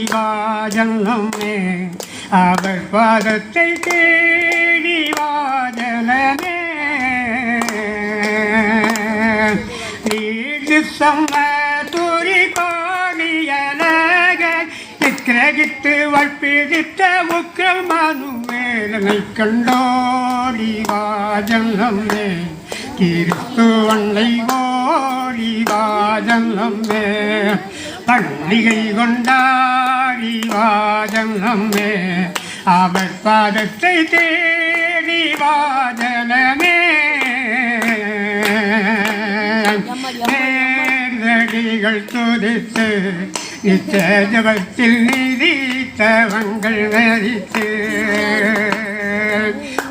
வாஜனமே. அவர் பாதத்தை தேடி வாஜனமே. நீடு சம்ம துரி கோடியலக நிக்கிரகித்து வற்பிடித்த உக்கிரமானுவேலனை கண்டோடி வாஜனமே. கிறிஸ்துவனை ஓடி வாஜனமே. பண்டிகை கொண்டாடி வாஜனமே அவர் பாதத்தை தேடி வாஜனமே நேரடிகள் துதித்து நிச்சயத்தில் நீதித்தவங்கள் மதித்து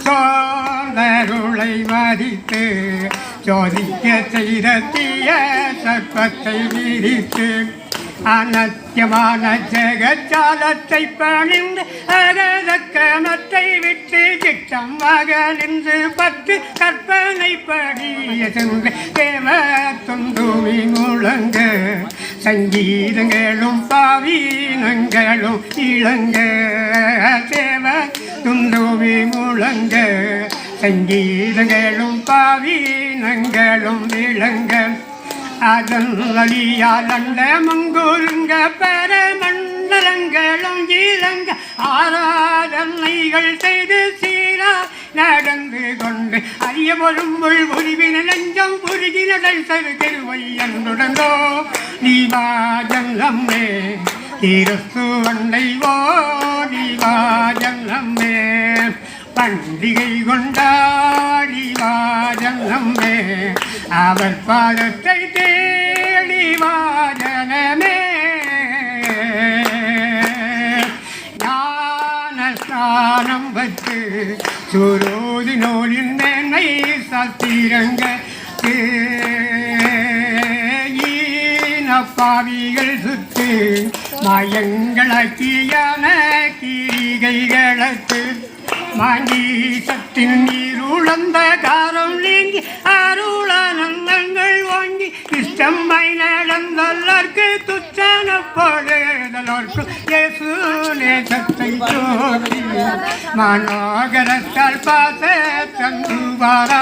சோதருளை மதித்து சோதிக்க செய்த தீய சர்ப்பத்தை விரித்து அனத்தியமான ஜெகஜாலத்தை பணிந்து அகதக்கணத்தை விட்டு சித்தம் மகனின்று பத்து கற்பனை படிய சென்று தேவ துந்துமி முழங்க சங்கீதங்களும் பாவீனங்களும் இளங்க தேவ துந்துமி முழங்க சங்கீதங்களும் பாவீனங்களும் இளங்க அதன் வழியால் அண்ட மங்குருங்க பரமண்டலங்களும் இளங்க ஆராதனைகள் செய்து சீரா நடந்து கொண்டு அரிய பொருள் உருவின நெஞ்சம் புரிகினதை சரு திருவை என்றுடந்தோ நீவாஜல்லம்மே திருத்து வண்டை ஓ நீவாஜல்லம்மே பண்டிகை கொண்டா அவர் பாதத்தை தேடி வாஜனமே ஞானஸ்தானம் வச்சு சுரோதி நூலின் மேன்மை சத்திரங்க பாவிகள் சுத்து மயங்களாக்கியான கீரிகைகளத்து மாங்கீசத்தின் நீருளந்த காரம் நீங்கி அருளானந்தங்கள் இஷ்டம்மை நடந்தல்லர்க்கு துச்சன துச்சனப்படுதலோர்க்கு இயேசு நேசத்தை சோதி மனோகரத்தால் பாச தந்துவாரா?